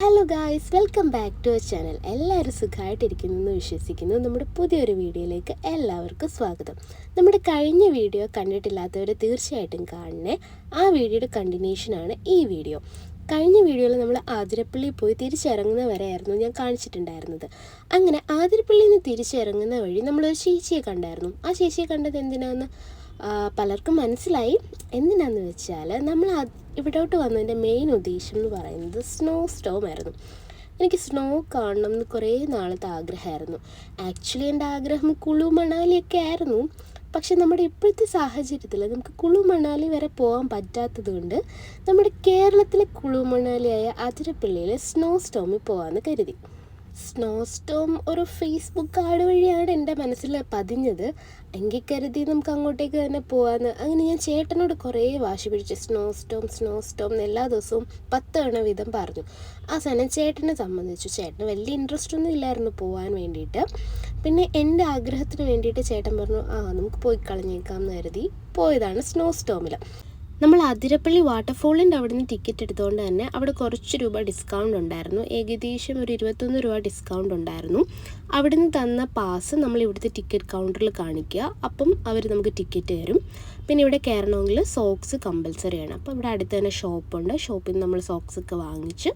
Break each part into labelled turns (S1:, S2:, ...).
S1: Hello guys welcome back to our channel എല്ലാവരും സുഖമായിട്ടിരിക്കുന്നു എന്ന് വിശ്വസിക്കുന്നു. നമ്മുടെ പുതിയൊരു വീഡിയോയിലേക്ക് എല്ലാവർക്കും സ്വാഗതം. നമ്മുടെ കഴിഞ്ഞ വീഡിയോ കണ്ടിട്ടില്ലാത്തവർ തീർച്ചയായിട്ടും കാണണേ. ആ വീഡിയോയുടെ കണ്ടിന്യൂഷനാണ് ഈ വീഡിയോ. കഴിഞ്ഞ വീഡിയോയിൽ നമ്മൾ ആതിരപ്പള്ളി പോയി തിരിച്ചിറങ്ങുന്ന വരെയായിരുന്നു ഞാൻ കാണിച്ചിട്ടുണ്ടായിരുന്നത്. അങ്ങനെ ആതിരപ്പള്ളിയിൽ നിന്ന് തിരിച്ചിറങ്ങുന്ന വഴി നമ്മളൊരു ചേച്ചിയെ കണ്ടായിരുന്നു. ആ ചേച്ചിയെ കണ്ടത് എന്തിനാന്ന്? ആ, പലർക്കും മനസ്സിലായി. എന്തിനാന്ന് വെച്ചാൽ നമ്മൾ ഇവിടോട്ട് വന്നതിന്റെ മെയിൻ ഉദ്ദേശം എന്ന് പറയുന്നത് സ്നോ സ്റ്റോം ആയിരുന്നു. എനിക്ക് സ്നോ കാണണം എന്ന് കുറേ നാളത്തെ ആഗ്രഹമായിരുന്നു. ആക്ച്വലി എന്റെ ആഗ്രഹം കുളു മണാലിയൊക്കെ ആയിരുന്നു. പക്ഷെ നമ്മുടെ ഇപ്പോഴത്തെ സാഹചര്യത്തിൽ നമുക്ക് കുളു മണാലി വരെ പോകാൻ പറ്റാത്തതുകൊണ്ട് നമ്മുടെ കേരളത്തിലെ കുളു മണാലിയായ അതിരപ്പള്ളിയിലെ സ്നോ സ്റ്റോമിൽ പോകാമെന്ന് കരുതി. സ്നോ സ്റ്റോം ഒരു ഫേസ്ബുക്ക് കാർഡ് വഴിയാണ് എന്റെ മനസ്സിൽ പതിഞ്ഞത്. എങ്കിൽ കരുതി നമുക്ക് അങ്ങോട്ടേക്ക് തന്നെ പോകാമെന്ന് അങ്ങനെ ഞാൻ ചേട്ടനോട് കുറേ വാശി പിടിച്ച് സ്നോ സ്റ്റോം സ്നോ സ്റ്റോം എല്ലാ ദിവസവും പത്ത് തവണ വീതം പറഞ്ഞു. അവസാനം ചേട്ടനെ സംബന്ധിച്ചു. ചേട്ടന് വലിയ ഇൻട്രസ്റ്റ് ഒന്നും ഇല്ലായിരുന്നു പോകാൻ വേണ്ടിയിട്ട്. പിന്നെ എന്റെ ആഗ്രഹത്തിന് വേണ്ടിയിട്ട് ചേട്ടൻ പറഞ്ഞു ആ നമുക്ക് പോയി കളഞ്ഞേക്കാം എന്ന് കരുതി പോയതാണ് സ്നോ സ്റ്റോമിൽ നമ്മൾ അതിരപ്പള്ളി വാട്ടർഫോളിന്റെ അവിടെ നിന്ന് ടിക്കറ്റ് എടുത്തുകൊണ്ട് തന്നെ അവിടെ കുറച്ച് രൂപ ഡിസ്കൗണ്ട് ഉണ്ടായിരുന്നു. ഏകദേശം ഒരു ഇരുപത്തൊന്ന് രൂപ ഡിസ്കൗണ്ട് ഉണ്ടായിരുന്നു. അവിടുന്ന് തന്ന പാസ് നമ്മൾ ഇവിടുത്തെ ടിക്കറ്റ് കൗണ്ടറിൽ കാണിക്കുക. അപ്പം അവർ നമുക്ക് ടിക്കറ്റ് തരും. പിന്നെ ഇവിടെ കയറണമെങ്കിൽ സോക്സ് കമ്പൽസറിയാണ് അപ്പോൾ ഇവിടെ അടുത്ത് തന്നെ ഷോപ്പുണ്ട് ഷോപ്പിൽ നിന്ന് നമ്മൾ സോക്സ് ഒക്കെ വാങ്ങിച്ച്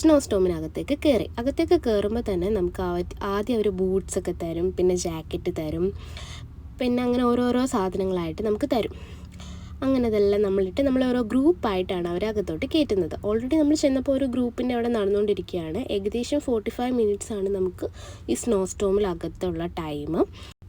S1: സ്നോ സ്റ്റോമിനകത്തേക്ക് കയറി അകത്തേക്ക് കയറുമ്പോൾ തന്നെ നമുക്ക് ആദ്യം അവർ ബൂട്ട്സൊക്കെ തരും. പിന്നെ ജാക്കറ്റ് തരും. പിന്നെ അങ്ങനെ ഓരോരോ സാധനങ്ങളായിട്ട് നമുക്ക് തരും. അങ്ങനെ അതെല്ലാം നമ്മളിട്ട് നമ്മൾ ഓരോ ഗ്രൂപ്പായിട്ടാണ് അവരെ അകത്തോട്ട് കയറ്റുന്നത് ഓൾറെഡി നമ്മൾ ചെന്നപ്പോൾ ഒരു ഗ്രൂപ്പിന്റെ അവിടെ നടന്നുകൊണ്ടിരിക്കുകയാണ്. ഏകദേശം ഫോർട്ടി ഫൈവ് മിനിറ്റ്സാണ് നമുക്ക് ഈ സ്നോ സ്റ്റോമിൽ അകത്തുള്ള ടൈം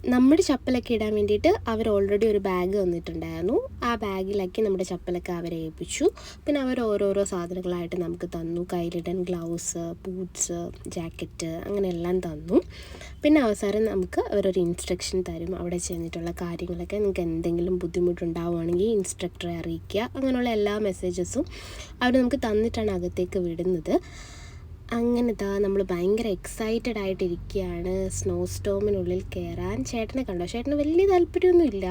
S1: നമ്മുടെ ചപ്പലൊക്കെ ഇടാൻ വേണ്ടിയിട്ട് അവർ ഓൾറെഡി ഒരു ബാഗ് തന്നിട്ടുണ്ടായിരുന്നു. ആ ബാഗിലാക്കി നമ്മുടെ ചപ്പലൊക്കെ അവരെ ഏൽപ്പിച്ചു. പിന്നെ അവർ ഓരോരോ സാധനങ്ങളായിട്ട് നമുക്ക് തന്നു. കയ്യിലിടാൻ ഗ്ലൗസ് ബൂട്ട്സ് ജാക്കറ്റ് അങ്ങനെ എല്ലാം തന്നു. പിന്നെ അവസാനം നമുക്ക് അവരൊരു ഇൻസ്ട്രക്ഷൻ തരും. അവിടെ ചെന്നിട്ടുള്ള കാര്യങ്ങളൊക്കെ നിങ്ങൾക്ക് എന്തെങ്കിലും ബുദ്ധിമുട്ടുണ്ടാവുകയാണെങ്കിൽ ഇൻസ്ട്രക്ടറെ അറിയിക്കുക. അങ്ങനെയുള്ള എല്ലാ മെസ്സേജസും അവർ നമുക്ക് തന്നിട്ടാണ് അകത്തേക്ക് വിടുന്നത്. അങ്ങനെ താ നമ്മൾ ഭയങ്കര എക്സൈറ്റഡ് ആയിട്ടിരിക്കുകയാണ് സ്നോ സ്റ്റോമിനുള്ളിൽ കയറാൻ ചേട്ടനെ കണ്ടോ? ചേട്ടന് വലിയ താല്പര്യമൊന്നുമില്ല.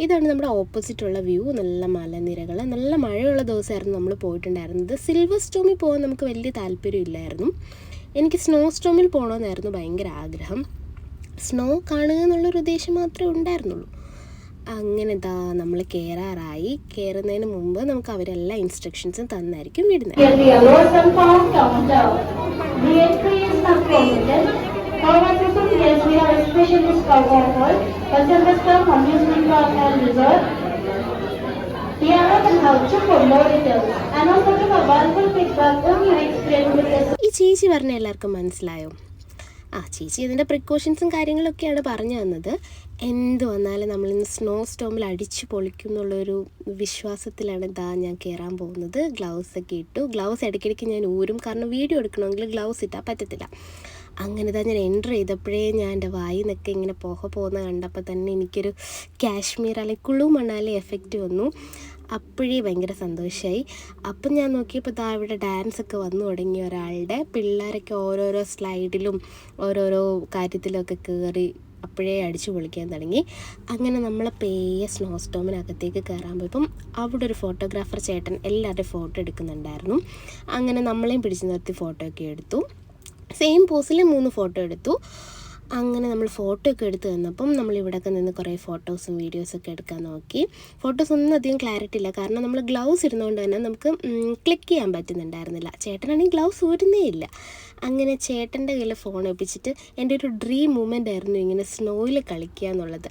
S1: ഇതാണ് നമ്മുടെ ഓപ്പോസിറ്റുള്ള വ്യൂ നല്ല മലനിരകൾ നല്ല മഴയുള്ള ദിവസമായിരുന്നു നമ്മൾ പോയിട്ടുണ്ടായിരുന്നത്. സിൽവർ സ്റ്റോമിൽ പോകാൻ നമുക്ക് വലിയ താല്പര്യമില്ലായിരുന്നു. എനിക്ക് സ്നോ സ്റ്റോമിൽ പോകണമെന്നായിരുന്നു ഭയങ്കര ആഗ്രഹം. സ്നോ കാണുക എന്നുള്ളൊരു ഉദ്ദേശം മാത്രമേ ഉണ്ടായിരുന്നുള്ളൂ. അങ്ങനെ ദാ നമ്മൾ കയറാറായി കയറുന്നതിന് മുമ്പ് നമുക്ക് അവരെല്ലാ ഇൻസ്ട്രക്ഷൻസും തന്നായിരിക്കും വിടുന്നത്. ഈ ചേച്ചി പറഞ്ഞ എല്ലാവർക്കും മനസ്സിലായോ ആ ചേച്ചി ഇതിന്റെ പ്രിക്കോഷൻസും കാര്യങ്ങളൊക്കെയാണ് പറഞ്ഞു തന്നത് എന്ത് വന്നാലും നമ്മളിന്ന് സ്നോ സ്റ്റോമിൽ അടിച്ചു പൊളിക്കും എന്നുള്ളൊരു വിശ്വാസത്തിലാണ് ഇതാ ഞാൻ കയറാൻ പോകുന്നത്. ഗ്ലൗസ് ഒക്കെ ഇട്ടു. ഗ്ലൗസ് ഇടയ്ക്കിടയ്ക്ക് ഞാൻ ഊരും. കാരണം വീഡിയോ എടുക്കണമെങ്കിൽ ഗ്ലൗസ് ഇട്ടാൽ പറ്റത്തില്ല. അങ്ങനെ തന്നെ ഞാൻ എന്റർ ചെയ്തപ്പോഴേ ഞാൻ എന്റെ വായി നിന്നൊക്കെ ഇങ്ങനെ പുക പോകുന്ന കണ്ടപ്പോൾ തന്നെ എനിക്കൊരു കാശ്മീർ അല്ലെങ്കിൽ കുളു മണാലി എഫക്റ്റ് വന്നു. അപ്പോഴേ ഭയങ്കര സന്തോഷമായി അപ്പം ഞാൻ നോക്കിയപ്പോൾ ദാ ഇവിടെ ഡാൻസ് ഒക്കെ വന്നു തുടങ്ങി ഒരാളുടെ. പിള്ളേരൊക്കെ ഓരോരോ സ്ലൈഡിലും ഓരോരോ കാര്യത്തിലൊക്കെ കയറി അപ്പോഴേ അടിച്ചു പൊളിക്കാൻ തുടങ്ങി. അങ്ങനെ നമ്മൾ പേയ സ്നോ സ്റ്റോമിനകത്തേക്ക് കയറാൻ പോയപ്പം അവിടെ ഒരു ഫോട്ടോഗ്രാഫർ ചേട്ടൻ എല്ലാവരുടെയും ഫോട്ടോ എടുക്കുന്നുണ്ടായിരുന്നു. അങ്ങനെ നമ്മളെയും പിടിച്ചു നിർത്തി ഫോട്ടോ ഒക്കെ എടുത്തു സെയിം പോസിൽ മൂന്ന് ഫോട്ടോ എടുത്തു. അങ്ങനെ നമ്മൾ ഫോട്ടോ ഒക്കെ എടുത്ത് തന്നപ്പം നമ്മൾ ഇവിടെയൊക്കെ നിന്ന് കുറേ ഫോട്ടോസും വീഡിയോസൊക്കെ എടുക്കാൻ നോക്കി. ഫോട്ടോസ് ഒന്നും അധികം ക്ലാരിറ്റി ഇല്ല. കാരണം നമ്മൾ ഗ്ലൗസ് ഇരുന്നുകൊണ്ട് തന്നെ നമുക്ക് ക്ലിക്ക് ചെയ്യാൻ പറ്റുന്നുണ്ടായിരുന്നില്ല. ചേട്ടനാണെങ്കിൽ ഗ്ലൗസ് ഊരുന്നേ ഇല്ല. അങ്ങനെ ചേട്ടന്റെ കയ്യിൽ ഫോൺ ഒപ്പിച്ചിട്ട് എന്റെ ഒരു ഡ്രീം മൂമെന്റ് ആയിരുന്നു ഇങ്ങനെ സ്നോയിൽ കളിക്കുക എന്നുള്ളത്.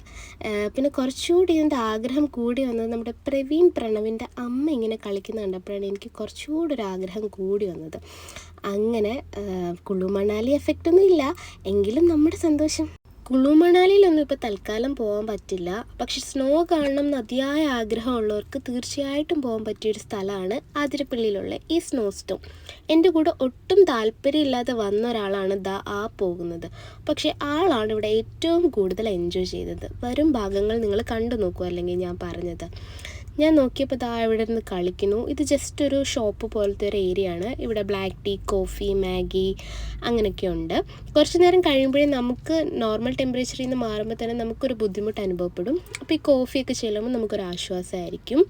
S1: പിന്നെ കുറച്ചുകൂടി ഇതിന്റെ ആഗ്രഹം കൂടി വന്നത് നമ്മുടെ പ്രവീൺ പ്രണവിന്റെ അമ്മ ഇങ്ങനെ കളിക്കുന്ന കണ്ടപ്പോഴാണ് എനിക്ക് കുറച്ചുകൂടി ഒരു ആഗ്രഹം കൂടി വന്നത്. അങ്ങനെ കുളു മണാലി എഫക്റ്റ് ഒന്നും ഇല്ല. എങ്കിലും നമ്മുടെ സന്തോഷം. കുളു മണാലിയിലൊന്നും ഇപ്പോൾ തൽക്കാലം പോകാൻ പറ്റില്ല. പക്ഷെ സ്നോ കാണണം അതിയായ ആഗ്രഹമുള്ളവർക്ക് തീർച്ചയായിട്ടും പോകാൻ പറ്റിയൊരു സ്ഥലമാണ് ആതിരപ്പള്ളിയിലുള്ള ഈ സ്നോ സ്റ്റോം എന്റെ കൂടെ ഒട്ടും താല്പര്യമില്ലാതെ വന്ന ഒരാളാണ് ദ ആ പോകുന്നത്. പക്ഷെ ആളാണ് ഇവിടെ ഏറ്റവും കൂടുതൽ എൻജോയ് ചെയ്തത്. വരും ഭാഗങ്ങൾ നിങ്ങൾ കണ്ടു നോക്കൂ അല്ലെങ്കിൽ ഞാൻ പറഞ്ഞത്. ഞാൻ നോക്കിയപ്പോൾ ദാ ഇവിടെ നിന്ന് കളിക്കുന്നു. ഇത് ജസ്റ്റ് ഒരു ഷോപ്പ് പോലത്തെ ഒരു ഏരിയ ആണ്. ഇവിടെ ബ്ലാക്ക് ടീ കോഫി മാഗി അങ്ങനെയൊക്കെ ഉണ്ട്. കുറച്ച് നേരം കഴിയുമ്പോഴേ നമുക്ക് നോർമൽ ടെമ്പറേച്ചറിൽ നിന്ന് മാറുമ്പോൾ തന്നെ നമുക്കൊരു ബുദ്ധിമുട്ട് അനുഭവപ്പെടും. അപ്പോൾ ഈ കോഫിയൊക്കെ ചെല്ലുമ്പോൾ നമുക്കൊരു ആശ്വാസമായിരിക്കും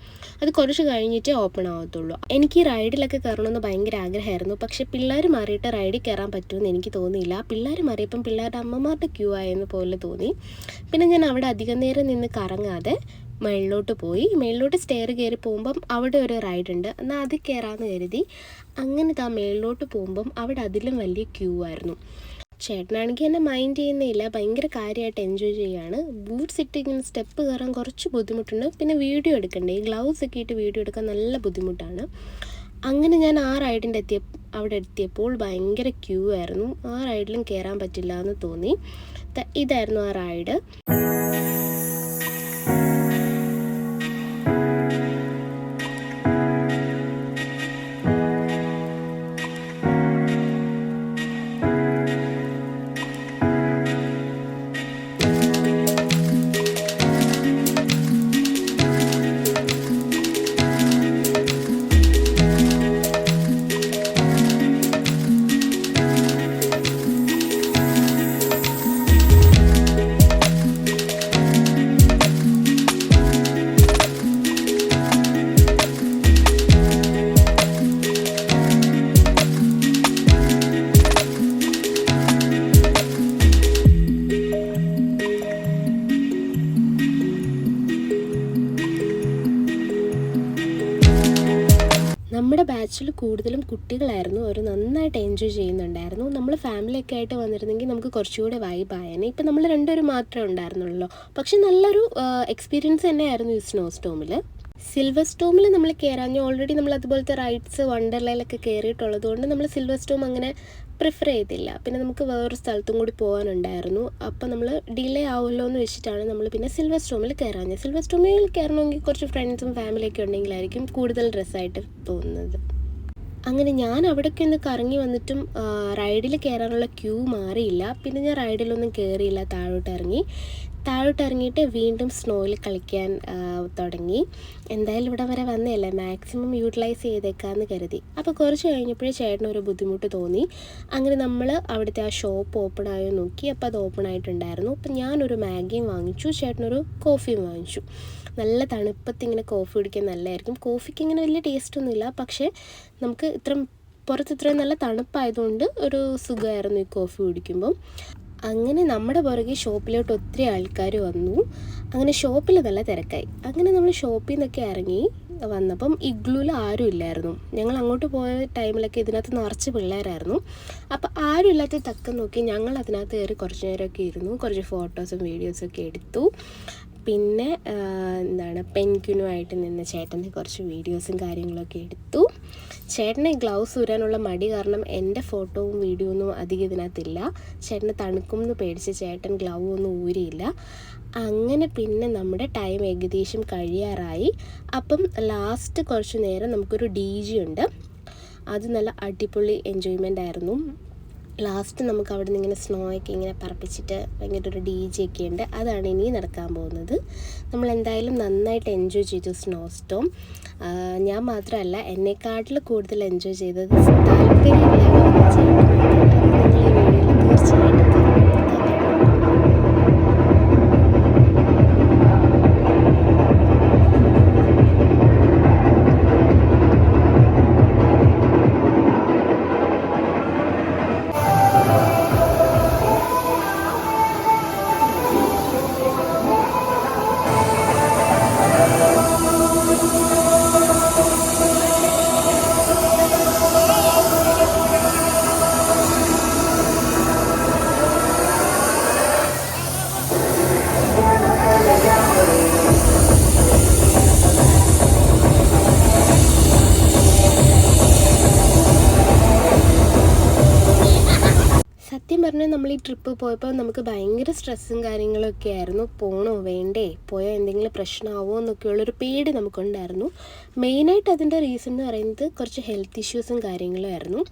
S1: അത് കുറച്ച് കഴിഞ്ഞിട്ടേ ഓപ്പൺ ആവത്തുള്ളൂ. എനിക്ക് റൈഡിലൊക്കെ കയറണമെന്ന് ഭയങ്കര ആഗ്രഹമായിരുന്നു. പക്ഷേ പിള്ളേർ മാറിയിട്ട് റൈഡിൽ കയറാൻ പറ്റുമെന്ന് എനിക്ക് തോന്നിയില്ല. പിള്ളേർ മാറിയപ്പം പിള്ളേരുടെ അമ്മമാരുടെ ക്യൂ ആയെന്ന് പോലെ തോന്നി. പിന്നെ ഞാൻ അവിടെ അധികം നേരം നിന്ന് കറങ്ങാതെ മേളിലോട്ട് പോയി. മേളിലോട്ട് സ്റ്റെയർ കയറി പോകുമ്പം അവിടെ ഒരു റൈഡ് ഉണ്ട്. എന്നാൽ അത് കയറാമെന്ന് കരുതി. അങ്ങനെ താ മേളിലോട്ട് പോകുമ്പം അവിടെ അതിലും വലിയ ക്യൂ ആയിരുന്നു. ചേട്ടനാണെങ്കിൽ എന്നെ മൈൻഡ് ചെയ്യുന്നില്ല ഭയങ്കര കാര്യമായിട്ട് എൻജോയ് ചെയ്യാണ് ബൂട്ട്സ് ഇട്ട് ഇങ്ങനെ സ്റ്റെപ്പ് കയറാൻ കുറച്ച് ബുദ്ധിമുട്ടുണ്ട്. പിന്നെ വീഡിയോ എടുക്കണ്ടേ? ഗ്ലൗസ് ഒക്കെ ഇട്ട് വീഡിയോ എടുക്കാൻ നല്ല ബുദ്ധിമുട്ടാണ്. അങ്ങനെ ഞാൻ ആ റൈഡിന്റെ എത്തിയ അവിടെ എത്തിയപ്പോൾ ഭയങ്കര ക്യൂ ആയിരുന്നു. ആ റൈഡിലും കയറാൻ പറ്റില്ല എന്ന് തോന്നി. ഇതായിരുന്നു ആ റൈഡ് കൂടുതലും കുട്ടികളായിരുന്നു അവർ നന്നായിട്ട് എൻജോയ് ചെയ്യുന്നുണ്ടായിരുന്നു. നമ്മൾ ഫാമിലിയൊക്കെ ആയിട്ട് വന്നിരുന്നെങ്കിൽ നമുക്ക് കുറച്ചുകൂടെ വൈബായേനെ ഇപ്പം നമ്മൾ രണ്ടുപേരും മാത്രമേ ഉണ്ടായിരുന്നുള്ളൂ. പക്ഷെ നല്ലൊരു എക്സ്പീരിയൻസ് തന്നെയായിരുന്നു ഈ സ്നോ സ്റ്റോമിൽ സിൽവർ സ്റ്റോമിൽ നമ്മൾ കയറാഞ്ഞു ഓൾറെഡി നമ്മൾ അതുപോലത്തെ റൈഡ്സ് വണ്ടർലയിലൊക്കെ കയറിയിട്ടുള്ളത് കൊണ്ട് നമ്മൾ സിൽവർ സ്റ്റോം അങ്ങനെ പ്രിഫർ ചെയ്തില്ല. പിന്നെ നമുക്ക് വേറൊരു സ്ഥലത്തും കൂടി പോകാനുണ്ടായിരുന്നു. അപ്പോൾ നമ്മൾ ഡിലേ ആവുമല്ലോ എന്ന് വെച്ചിട്ടാണ് നമ്മൾ പിന്നെ സിൽവർ സ്റ്റോമിൽ കയറാഞ്ഞത് സിൽവർ സ്റ്റോമിൽ കയറണമെങ്കിൽ കുറച്ച് ഫ്രണ്ട്സും ഫാമിലിയൊക്കെ ഉണ്ടെങ്കിലായിരിക്കും കൂടുതൽ ഡ്രസ്സായിട്ട് തോന്നുന്നത്. അങ്ങനെ ഞാൻ അവിടേക്ക് ഒന്ന് കറങ്ങി വന്നിട്ടും റൈഡിൽ കയറാനുള്ള ക്യൂ മാറിയില്ല. പിന്നെ ഞാൻ റൈഡിലൊന്നും കയറിയില്ല താഴോട്ട് ഇറങ്ങി. താഴോട്ട് ഇറങ്ങിയിട്ട് വീണ്ടും സ്നോയിൽ കളിക്കാൻ തുടങ്ങി. എന്തായാലും ഇവിടെ വരെ വന്നതല്ലേ? മാക്സിമം യൂട്ടിലൈസ് ചെയ്തേക്കാന്ന് കരുതി. അപ്പോൾ കുറച്ച് കഴിഞ്ഞപ്പോഴേ ചേട്ടന് ഒരു ബുദ്ധിമുട്ട് തോന്നി. അങ്ങനെ നമ്മൾ അവിടുത്തെ ആ ഷോപ്പ് ഓപ്പൺ ആയോ നോക്കി. അപ്പോൾ അത് ഓപ്പൺ ആയിട്ടുണ്ടായിരുന്നു. അപ്പം ഞാനൊരു മാഗിയും വാങ്ങിച്ചു. ചേട്ടനൊരു കോഫിയും വാങ്ങിച്ചു. നല്ല തണുപ്പത്ത് ഇങ്ങനെ കോഫി കുടിക്കാൻ നല്ലതായിരിക്കും കോഫിക്ക് ഇങ്ങനെ വലിയ ടേസ്റ്റ് ഒന്നുമില്ല. പക്ഷേ നമുക്ക് ഇത്രയും പുറത്ത് ഇത്രയും നല്ല തണുപ്പായതുകൊണ്ട് ഒരു സുഖമായിരുന്നു ഈ കോഫി കുടിക്കുമ്പം. അങ്ങനെ നമ്മുടെ പുറകെ ഷോപ്പിലോട്ട് ഒത്തിരി ആൾക്കാർ വന്നു. അങ്ങനെ ഷോപ്പിൽ നല്ല തിരക്കായി. അങ്ങനെ നമ്മൾ ഷോപ്പിൽ നിന്നൊക്കെ ഇറങ്ങി വന്നപ്പം ഇഗ്ലൂയിൽ ആരും ഇല്ലായിരുന്നു. ഞങ്ങൾ അങ്ങോട്ട് പോയ ടൈമിലൊക്കെ ഇതിനകത്ത് നിറച്ച് പിള്ളേരായിരുന്നു. അപ്പോൾ ആരും ഇല്ലാത്ത തക്കം നോക്കി ഞങ്ങൾ അതിനകത്ത് കയറി കുറച്ച് നേരമൊക്കെ ഇരുന്നു. കുറച്ച് ഫോട്ടോസും വീഡിയോസും ഒക്കെ എടുത്തു. പിന്നെ എന്താണ് പെൻക്വിനുമായിട്ട് നിന്ന ചേട്ടന്റെ കുറച്ച് വീഡിയോസും കാര്യങ്ങളൊക്കെ എടുത്തു. ചേട്ടനെ ഗ്ലൗസ് ഊരാനുള്ള മടി കാരണം എന്റെ ഫോട്ടോവും വീഡിയോ ഒന്നും അധികം ഇതിനകത്തില്ല. ചേട്ടന് തണുക്കും എന്ന് പേടിച്ച് ചേട്ടൻ ഗ്ലൗ ഒന്നും ഊരിയില്ല. അങ്ങനെ പിന്നെ നമ്മുടെ ടൈം ഏകദേശം കഴിയാറായി. അപ്പം ലാസ്റ്റ് കുറച്ച് നേരം നമുക്കൊരു ഡി ജി ഉണ്ട്. അത് നല്ല അടിപൊളി എൻജോയ്മെന്റ് ആയിരുന്നു. ലാസ്റ്റ് നമുക്ക് അവിടെ നിന്ന് ഇങ്ങനെ സ്നോ ഒക്കെ ഇങ്ങനെ പറപ്പിച്ചിട്ട് ഭയങ്കര ഒരു ഡി ജെ ഒക്കെ ഉണ്ട്. അതാണ് ഇനി നടക്കാൻ പോകുന്നത്. നമ്മൾ എന്തായാലും നന്നായിട്ട് എൻജോയ് ചെയ്തു സ്നോ സ്റ്റോം ഞാൻ മാത്രമല്ല എന്നെക്കാട്ടിൽ കൂടുതൽ എൻജോയ് ചെയ്തത് താല്പര്യമില്ലാതെ നമ്മൾ ഈ ട്രിപ്പ് പോയപ്പോൾ നമുക്ക് ഭയങ്കര സ്ട്രെസ്സും കാര്യങ്ങളൊക്കെ ആയിരുന്നു. പോകണോ വേണ്ടേ? പോയോ എന്തെങ്കിലും പ്രശ്നമാവോ എന്നൊക്കെയുള്ളൊരു പേടി നമുക്കുണ്ടായിരുന്നു. മെയിനായിട്ട് അതിന്റെ റീസൺ എന്ന് പറയുന്നത് കുറച്ച് ഹെൽത്ത് ഇഷ്യൂസും കാര്യങ്ങളും ആയിരുന്നു.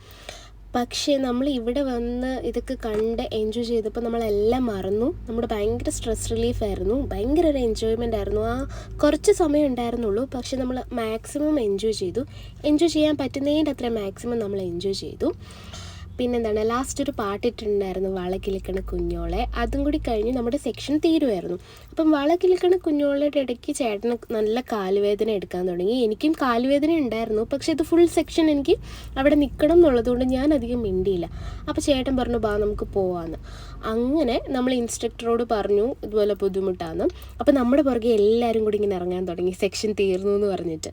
S1: പക്ഷേ നമ്മൾ ഇവിടെ വന്ന് ഇതൊക്കെ കണ്ട് എൻജോയ് ചെയ്തപ്പോൾ നമ്മളെല്ലാം മറന്നു. നമ്മുടെ ഭയങ്കര സ്ട്രെസ് റിലീഫ് ആയിരുന്നു. ഭയങ്കര ഒരു എൻജോയ്മെന്റ് ആയിരുന്നു. ആ കുറച്ച് സമയം ഉണ്ടായിരുന്നുള്ളൂ. പക്ഷേ നമ്മൾ മാക്സിമം എൻജോയ് ചെയ്തു. എൻജോയ് ചെയ്യാൻ പറ്റുന്നതിന്റെ അത്ര മാക്സിമം നമ്മൾ എൻജോയ് ചെയ്തു. പിന്നെന്താണ് ലാസ്റ്റ് ഒരു പാട്ടിട്ടുണ്ടായിരുന്നു വള കിളിക്കണ കുഞ്ഞോളെ. അതും കൂടി കഴിഞ്ഞ് നമ്മുടെ സെക്ഷൻ തീരുമായിരുന്നു അപ്പം വള കിളിക്കണ കുഞ്ഞോളയുടെ ഇടയ്ക്ക് ചേട്ടന് നല്ല കാലുവേദന എടുക്കാൻ തുടങ്ങി. എനിക്കും കാലുവേദന ഉണ്ടായിരുന്നു. പക്ഷേ ഇത് ഫുൾ സെക്ഷൻ എനിക്ക് അവിടെ നിൽക്കണം എന്നുള്ളതുകൊണ്ട് ഞാൻ അധികം മിണ്ടിയില്ല. അപ്പോൾ ചേട്ടൻ പറഞ്ഞു ബാ നമുക്ക് പോവാന്ന്. അങ്ങനെ നമ്മൾ ഇൻസ്ട്രക്ടറോട് പറഞ്ഞു ഇതുപോലെ ബുദ്ധിമുട്ടാന്ന്. അപ്പോൾ നമ്മുടെ പുറകെ എല്ലാവരും കൂടി ഇങ്ങനെ ഇറങ്ങാൻ തുടങ്ങി. സെക്ഷൻ തീർന്നു എന്ന് പറഞ്ഞിട്ട്.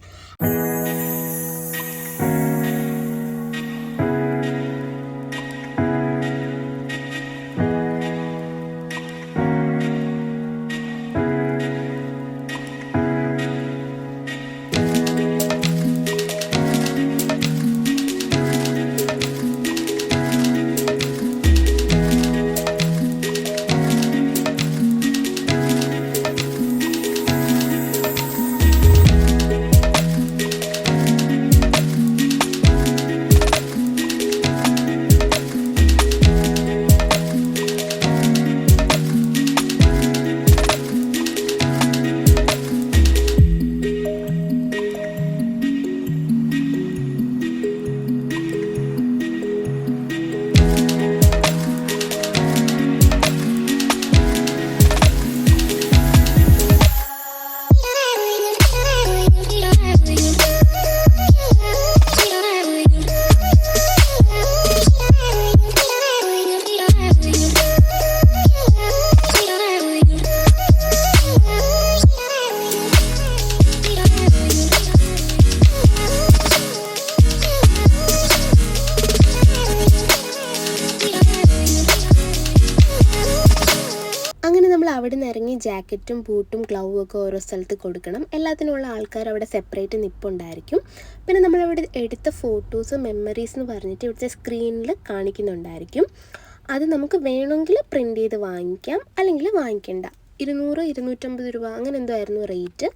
S1: അവിടെ നിന്ന് ഇറങ്ങി ജാക്കറ്റും ബൂട്ടും ഗ്ലൗവും ഒക്കെ ഓരോ സ്ഥലത്ത് കൊടുക്കണം. എല്ലാത്തിനുള്ള ആൾക്കാർ അവിടെ സെപ്പറേറ്റ് നിൽപ്പുണ്ടായിരിക്കും പിന്നെ നമ്മളവിടെ എടുത്ത ഫോട്ടോസ് മെമ്മറീസ് എന്ന് പറഞ്ഞിട്ട് ഇവിടുത്തെ സ്ക്രീനിൽ കാണിക്കുന്നുണ്ടായിരിക്കും. അത് നമുക്ക് വേണമെങ്കിൽ പ്രിന്റ് ചെയ്ത് വാങ്ങിക്കാം. അല്ലെങ്കിൽ വാങ്ങിക്കേണ്ട. ഇരുന്നൂറ് ഇരുന്നൂറ്റമ്പത് രൂപ അങ്ങനെ എന്തോ ആയിരുന്നു റേറ്റ്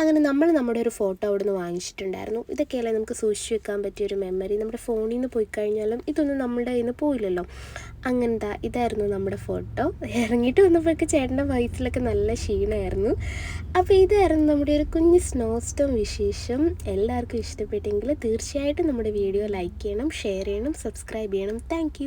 S1: അങ്ങനെ നമ്മൾ നമ്മുടെ ഒരു ഫോട്ടോ അവിടെ നിന്ന് വാങ്ങിച്ചിട്ടുണ്ടായിരുന്നു. ഇതൊക്കെയല്ലേ നമുക്ക് സൂക്ഷിച്ച് വെക്കാൻ പറ്റിയ ഒരു മെമ്മറി നമ്മുടെ ഫോണിൽ നിന്ന് പോയി കഴിഞ്ഞാലും ഇതൊന്നും നമ്മുടെ കയ്യിൽ നിന്ന് പോയില്ലല്ലോ. അങ്ങനത്തെ ഇതായിരുന്നു നമ്മുടെ ഫോട്ടോ ഇറങ്ങിയിട്ട് വന്നപ്പോഴൊക്കെ ചേട്ടന്റെ വയറ്റിലൊക്കെ നല്ല ക്ഷീണമായിരുന്നു അപ്പോൾ ഇതായിരുന്നു നമ്മുടെ ഒരു കുഞ്ഞ് സ്നോ സ്റ്റോം വിശേഷം. എല്ലാവർക്കും ഇഷ്ടപ്പെട്ടെങ്കിൽ തീർച്ചയായിട്ടും നമ്മുടെ വീഡിയോ ലൈക്ക് ചെയ്യണം ഷെയർ ചെയ്യണം സബ്സ്ക്രൈബ് ചെയ്യണം. താങ്ക്